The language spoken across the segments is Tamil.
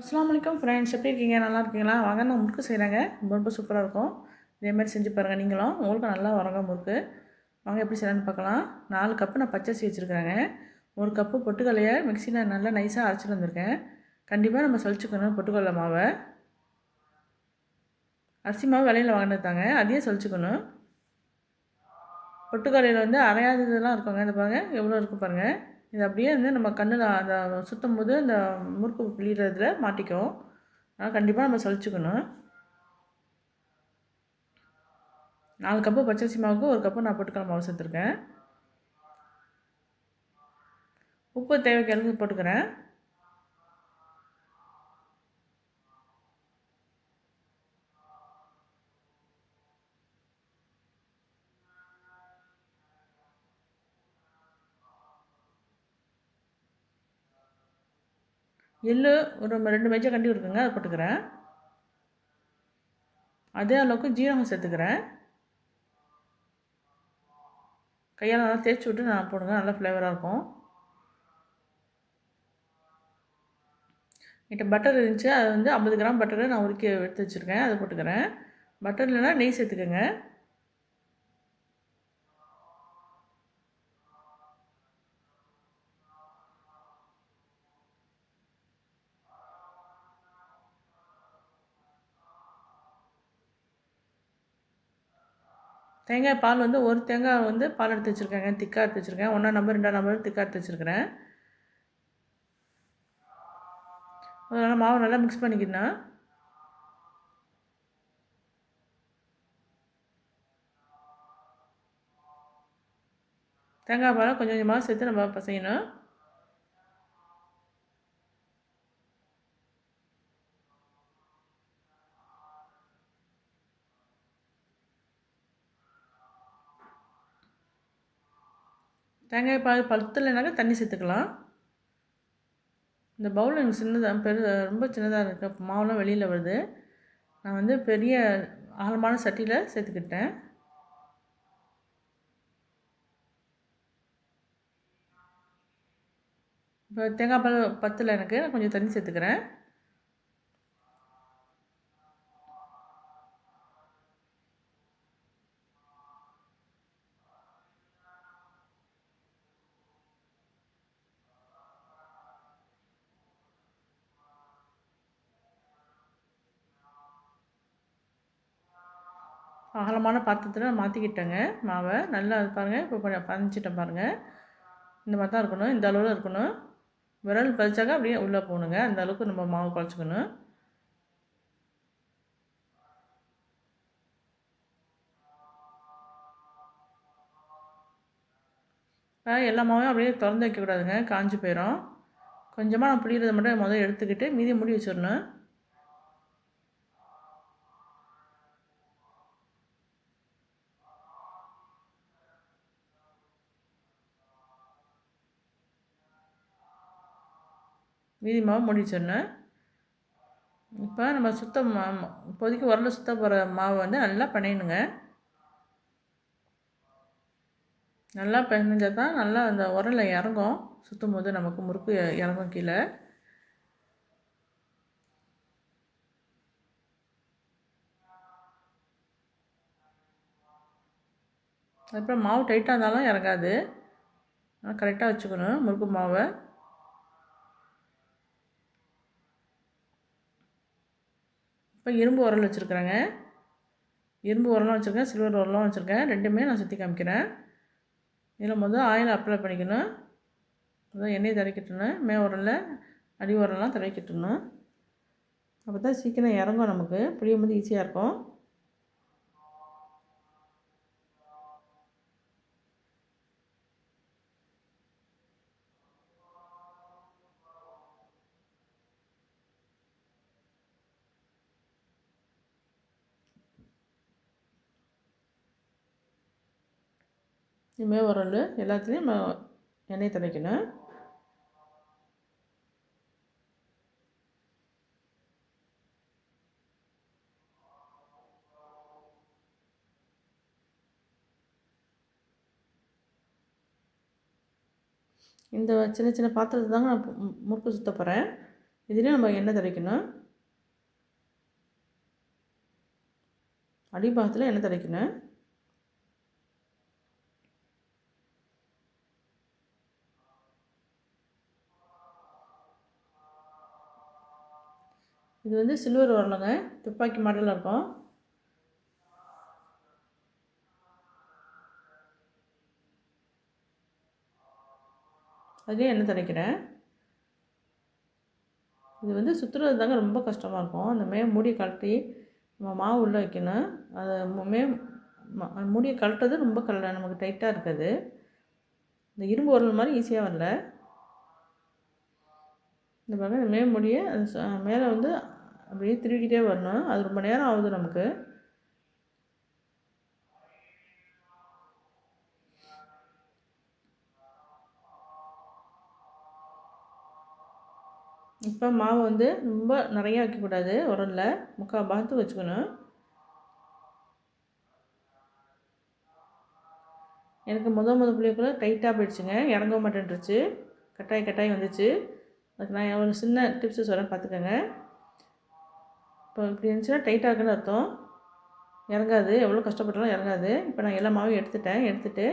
அஸ்லாம் வலைக்கம் ஃப்ரெண்ட்ஸ் எப்படி இருக்கீங்க? நல்லா இருக்கீங்களா? வாங்க நான் முறுக்கு செய்கிறாங்க ரொம்ப சூப்பராக இருக்கும். இதேமாதிரி செஞ்சு பாருங்கள் நீங்களும். உங்களுக்கு நல்லா வரங்க முறுக்கு. வாங்க எப்படி செய்யலான்னு பார்க்கலாம். நாலு கப்பு நான் பச்சரிசி வச்சுருக்கிறேங்க. ஒரு கப்பு பொட்டுக்கல்லையை மிக்சியில் நல்லா நைஸாக அரைச்சிட்டு வந்திருக்கேன். கண்டிப்பாக நம்ம சொல்லிச்சுக்கணும் பொட்டுக்கடலை மாவை. அரிசி மாவு விலையில் வாங்கினது தாங்க. அதையும் சொல்லிச்சுக்கணும் பொட்டுக்கடலையில் வந்து அரையாததெல்லாம் இருக்குங்க. இந்த பாருங்கள் எவ்வளோ இருக்குது பாருங்கள் இது அப்படியே வந்து நம்ம கண்ணில் அந்த சுற்றும் போது அந்த முறுக்கு பிழிகிறதுல மாட்டிக்கும். அதனால் கண்டிப்பாக நம்ம சளிச்சுக்கணும் நாலு கப்பு பச்சரிசி மாவுக்கு ஒரு கப்பு நான் பொட்டுக்கடலை மாவு சேர்த்துருக்கேன். உப்பு தேவைக்கு அளவு போட்டுக்கிறேன். எள்ளு ஒரு ரெண்டு மேஜை கண்டி இருக்குங்க அதை போட்டுக்கிறேன். அதே அளவுக்கு ஜீரகம் சேர்த்துக்கிறேன். கையால் நல்லா தேய்ச்சி விட்டு நான் போடுங்க நல்லா ஃப்ளேவராக இருக்கும். என்கிட்ட பட்டர் இருந்துச்சு அது வந்து ஐம்பது கிராம் பட்டரை நான் உருக்கி எடுத்து வச்சுருக்கேன் அதை போட்டுக்கிறேன். பட்டர் இல்லைன்னா நெய் சேர்த்துக்கோங்க. தேங்காய் பால் வந்து ஒரு தேங்காய் வந்து பால் எடுத்து வச்சுருக்கேங்க. திக்காக எடுத்து வச்சுருக்கேன். ஒன்றா நம்பர் ரெண்டாம் நம்பர் திக்காக எடுத்து வச்சுருக்கிறேன். அதனால் மாவு நல்லா மிக்ஸ் பண்ணிக்கணும் தேங்காய் பாலை கொஞ்சம் கொஞ்சமாக சேர்த்து நம்ம பசையணும். தேங்காய் பால் பழுத்தலைனாக்கா தண்ணி சேர்த்துக்கலாம். இந்த பவுல் எனக்கு சின்னதாக பெரு ரொம்ப சின்னதாக இருக்குது மாவுலாம் வெளியில் வருது. நான் வந்து பெரிய ஆழமான சட்டியில் சேர்த்துக்கிட்டேன். இப்போ தேங்காய் பால் பத்தில் எனக்கு நான் கொஞ்சம் தண்ணி சேர்த்துக்கிறேன். அகலமான பாத்திரத்தில் நான் மாற்றிக்கிட்டேங்க மாவை நல்லா பாருங்கள் இப்போ கொஞ்சம் பதிஞ்சிட்டேன் பாருங்கள் இந்த மாதிரி தான் இருக்கணும் இந்த அளவில் இருக்கணும். விரல் பதிச்சாக்க அப்படியே உள்ளே போகணுங்க. அந்த அளவுக்கு நம்ம மாவு குழச்சிக்கணும். எல்லா மாவையும் அப்படியே திறந்து வைக்கக்கூடாதுங்க. காஞ்சி போயிடும் கொஞ்சமாக நான் புளியறதை மட்டும் முதல்ல எடுத்துக்கிட்டு மீதி முடி வச்சிடணும். மீதி மாவு மூடி வச்சிடணும் இப்போ நம்ம சுத்தம் இப்போதைக்கு உரல சுத்த போகிற மாவை வந்து நல்லா பிணையணுங்க. நல்லா பிணைஞ்சால் தான் நல்லா அந்த உரலை இறங்கும். சுற்றும் போது நமக்கு முறுக்கு இறங்கும் கீழே. அதுக்கப்புறம் மாவு டைட்டாக இருந்தாலும் இறங்காது. கரெக்டாக வச்சுக்கணும் முறுக்கு மாவை. இப்போ இரும்பு உரல் வச்சுருக்குறேங்க. இரும்பு உரலாம் வச்சுருக்கேன் சில்வர் உரலாம் வச்சுருக்கேன். ரெண்டுமே நான் சுற்றி காமிக்கிறேன். இதில் முதல் ஆயில் அப்ளை பண்ணிக்கணும். அதான் எண்ணெய் தடவிக்கிட்டணும். மே உரலில் அடி உரலாம் தடவிக்கிட்டணும். அப்போ தான் சீக்கிரம் இறங்கும் நமக்கு. புளியும் போது ஈஸியாக இருக்கும். இனிமேல் உரல் எல்லாத்துலேயும் நம்ம எண்ணெய் தடவிக்கணும் இந்த சின்ன சின்ன பாத்திரத்தை தாங்க நான் முறுக்கு சுற்ற போகிறேன் இதுலேயும் நம்ம எண்ணெய் தடைக்கணும் அடிபாகத்தில் எண்ணெய் தடைக்கணும் இது வந்து சில்வர் வரலங்க. துப்பாக்கி மாடலில் இருக்கும். அதுலேயும் என்ன தடைக்கிறேன் இது வந்து சுற்றுறது தாங்க ரொம்ப கஷ்டமாக இருக்கும். அந்த மே மூடியை கழட்டி நம்ம மாவு உள்ளே வைக்கணும். அது மே மூடியை கழட்டுறது ரொம்ப கல நமக்கு டைட்டாக இருக்குது. இந்த இரும்பு உரல் மாதிரி ஈஸியாக வரல. இந்த பாருங்க மே முடியை மேலே வந்து அப்படியே திருவிக்கிட்டே வரணும். அது ரொம்ப நேரம் ஆகுது நமக்கு. இப்போ மாவு வந்து ரொம்ப நிறையா வைக்கக்கூடாது உரலில் முக்கால் பார்த்து வச்சுக்கணும். எனக்கு முத முத புள்ளியக்குள்ள டைட்டாக போயிடுச்சுங்க. இறங்க மாட்டேன்ருச்சு கட்டாய் கட்டாய் வந்துச்சு. அதுக்கு நான் ஒரு சின்ன டிப்ஸு சொல்கிறேன் பார்த்துக்கோங்க. இப்போ இப்படி இருந்துச்சுன்னா டைட்டாக இருக்குன்னு அர்த்தம். இறங்காது. எவ்வளோ கஷ்டப்பட்டாலும் இறங்காது. இப்போ நான் எல்லா மாவையும் எடுத்துட்டேன். எடுத்துகிட்டு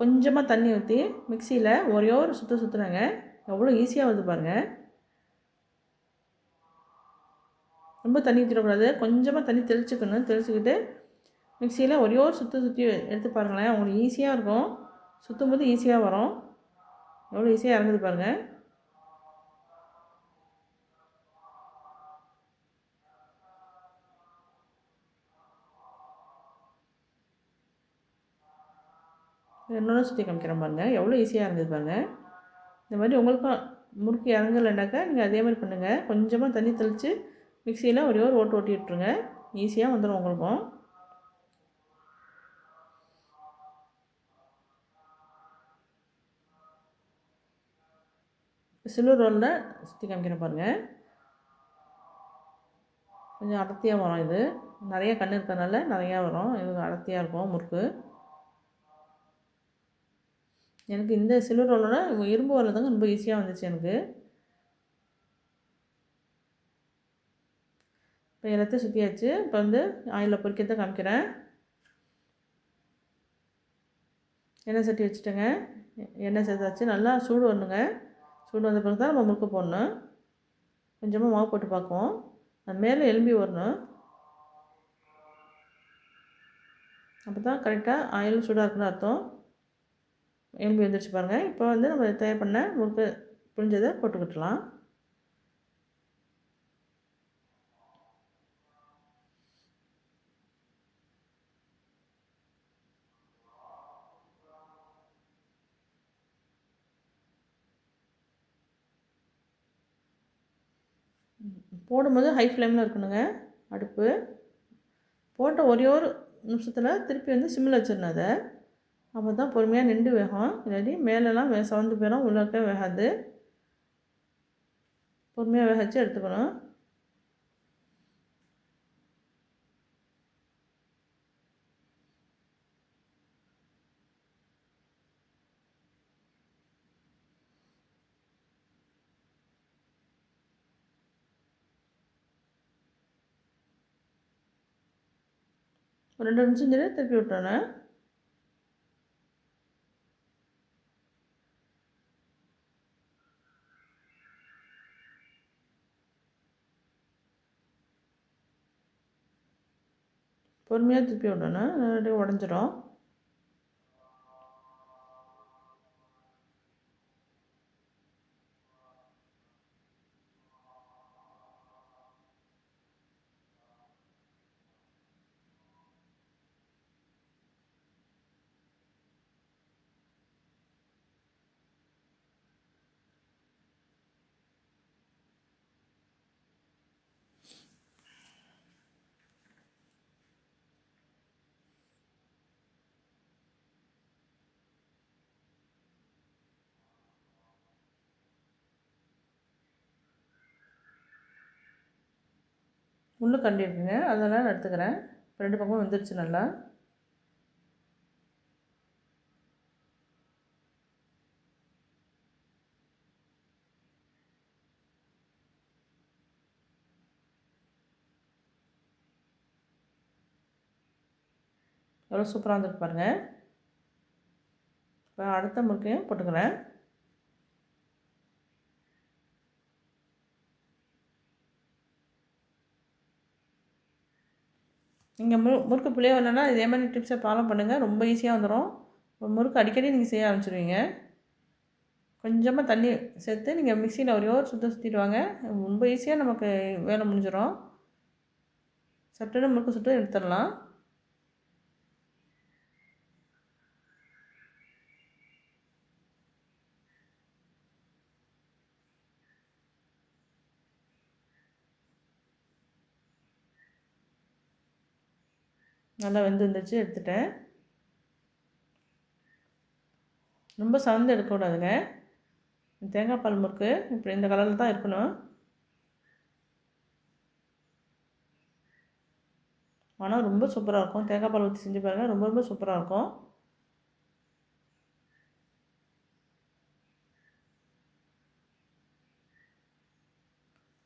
கொஞ்சமாக தண்ணி ஊற்றி மிக்சியில் ஒரே ஒரு சுற்று சுற்றுனாங்க எவ்வளோ ஈஸியாக வருது பாருங்கள் ரொம்ப தண்ணி ஊற்றிடக்கூடாது கொஞ்சமாக தண்ணி தெளிச்சுக்கணும். தெளிச்சுக்கிட்டு மிக்சியில் ஒரே ஒரு சுற்றி சுற்றி எடுத்து பாருங்களேன். உங்களுக்கு ஈஸியாக இருக்கும். சுற்றும் போது ஈஸியாக வரும். எவ்வளோ ஈஸியாக இறங்குது பாருங்கள் இன்னொன்று சுற்றி காமிக்கிறேன் பாருங்கள் எவ்வளோ ஈஸியாக இருந்தது பாருங்கள் இந்த மாதிரி உங்களுக்கும் முறுக்கு இறங்கலைனாக்கா நீங்கள் அதே மாதிரி பண்ணுங்கள் கொஞ்சமாக தண்ணி தெளித்து மிக்சியில் ஒரே ஒரு ஓட்டு ஓட்டி விட்ருங்க ஈஸியாக வந்துடும் உங்களுக்கும். சில்வர் ரோலில் சுற்றி காமிக்கிறேன் பாருங்கள் கொஞ்சம் அடர்த்தியாக வரும் இது. நிறைய கண் இருக்கிறதுனால நிறையா வரும். இது அடர்த்தியாக இருக்கும் முறுக்கு. எனக்கு இந்த சில்வர் ரோலோட இரும்பு வரல தாங்க ரொம்ப ஈஸியாக வந்துச்சு எனக்கு. இப்போ எல்லாத்தையும் சுற்றியாச்சு இப்போ வந்து ஆயிலில் பொறிக்கிறத காமிக்கிறேன். எண்ணெய் சட்டி வச்சுட்டேங்க. எண்ணெய் சேர்த்தாச்சு. நல்லா சூடு வரணுங்க. சூடு வந்த பிறகு தான் நம்ம முறுக்கு போடணும். கொஞ்சமாக மாவு போட்டு பார்க்குவோம். அது மேலே எலும்பி வரணும். அப்போ தான் கரெக்டாக ஆயில் சூடாக இருக்குன்னு அர்த்தம். எலும்பி வந்துருச்சு பாருங்கள் இப்போ வந்து நம்ம தயார் பண்ண முறுக்கு புழிஞ்சதை போட்டுக்கிட்டலாம் போடும்போது ஹை ஃப்ளேமில் இருக்கணுங்க. அடுப்பு. போட்ட ஒரே ஒரு நிமிஷத்தில் திருப்பி வந்து சிம்மில் வச்சிடணும் அதை. அப்போ தான் பொறுமையாக நின்று வேகும். இல்லாட்டி மேலெலாம் வே சவந்து போயிடும் உள்ளக்க வேகாது. பொறுமையாக வேக வச்சு எடுத்துக்கணும். ஒரு ரெண்டு நிமிஷம் திருப்பி விட்டோன்னே பொறுமையாக திருப்பி விடணும். இல்லாட்டி உடஞ்சிரும். முள் கண்டி இருக்குங்க அதெல்லாம் நான் எடுத்துக்கிறேன். ரெண்டு பக்கமும் வந்துருச்சு நல்லா. எவ்வளோ சூப்பராக வந்துருக்கு பாருங்கள் இப்போ அடுத்த முறுக்கையும் போட்டுக்கிறேன். நீங்கள் மு முறுக்கு புளிய வரலன்னா இதே மாதிரி டிப்ஸை ஃபாலோ பண்ணுங்கள் ரொம்ப ஈஸியாக வந்துடும் முறுக்கு அடிக்கடி நீங்கள் செய்ய ஆரம்பிச்சிருவீங்க. கொஞ்சமாக தண்ணி சேர்த்து நீங்கள் மிக்சியில் ஒரே ஒரு சுத்தம் சுற்றிட்டு வாங்க. ரொம்ப ஈஸியாக நமக்கு வேலை முடிஞ்சிடும் சட்டுன்னு முறுக்கு சுட்டு எடுத்துடலாம். நல்லா வெந்துருந்துச்சு எடுத்துட்டேன். ரொம்ப சவந்து எடுக்கக்கூடாதுங்க. தேங்காய் பால் முறுக்கு இப்படி இந்த கலரில் தான் இருக்கணும். ஆனால் ரொம்ப சூப்பராக இருக்கும். தேங்காய் பால் ஊற்றி செஞ்சு பாருங்கள் ரொம்ப ரொம்ப சூப்பராக இருக்கும்.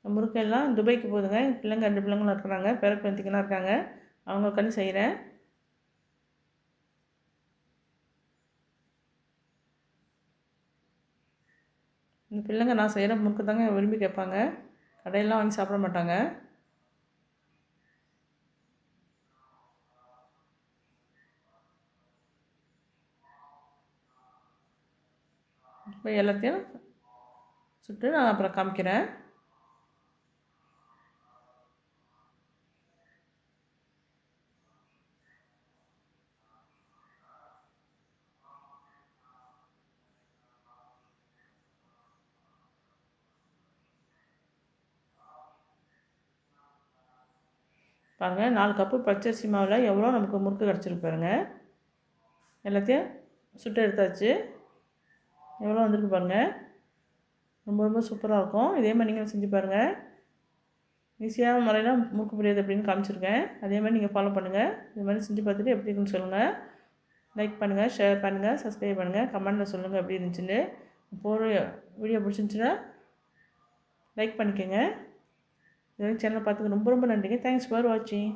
முறுக்கெல்லாம் துபாய்க்கு போகுதுங்க பிள்ளைங்க ரெண்டு பிள்ளைங்களும் இருக்கிறாங்க. பேர பேத்திக்கெல்லாம் இருக்காங்க. அவங்களுக்காண்டி செய்கிறேன் இந்த பிள்ளைங்க நான் செய்கிற முறுக்கு தாங்க விரும்பி கேட்பாங்க. கடையெல்லாம் வாங்கி சாப்பிட மாட்டாங்க. இப்போ எல்லாத்தையும் சுட்டு நான் அப்புறம் காமிக்கிறேன். பாருங்கள் நாலு கப்பு பச்சரிசி மாவில் எவ்வளோ நமக்கு முறுக்கு கிடச்சிருக்கு பாருங்கள் எல்லாத்தையும் சுட்டு எடுத்தாச்சு. எவ்வளோ வந்திருக்கு பாருங்கள் ரொம்ப ரொம்ப சூப்பராக இருக்கும். இதே மாதிரி நீங்கள் செஞ்சு பாருங்கள் ஈஸியான முறையில் முறுக்கு புரியாது அப்படின்னு காமிச்சிருக்கேன். அதே மாதிரி நீங்கள் ஃபாலோ பண்ணுங்கள் இது மாதிரி செஞ்சு பார்த்துட்டு எப்படி இருக்குன்னு சொல்லுங்கள் லைக் பண்ணுங்கள் ஷேர் பண்ணுங்கள் சப்ஸ்கிரைப் பண்ணுங்கள் கமெண்டில் சொல்லுங்கள் எப்படி இருந்துச்சுன்னு. போகிற வீடியோ பிடிச்சிருந்துச்சுன்னா லைக் பண்ணிக்கோங்க. சேனல் பார்த்துக்கு ரொம்ப ரொம்ப நன்றிங்க. தேங்க்ஸ் ஃபார் வாட்சிங்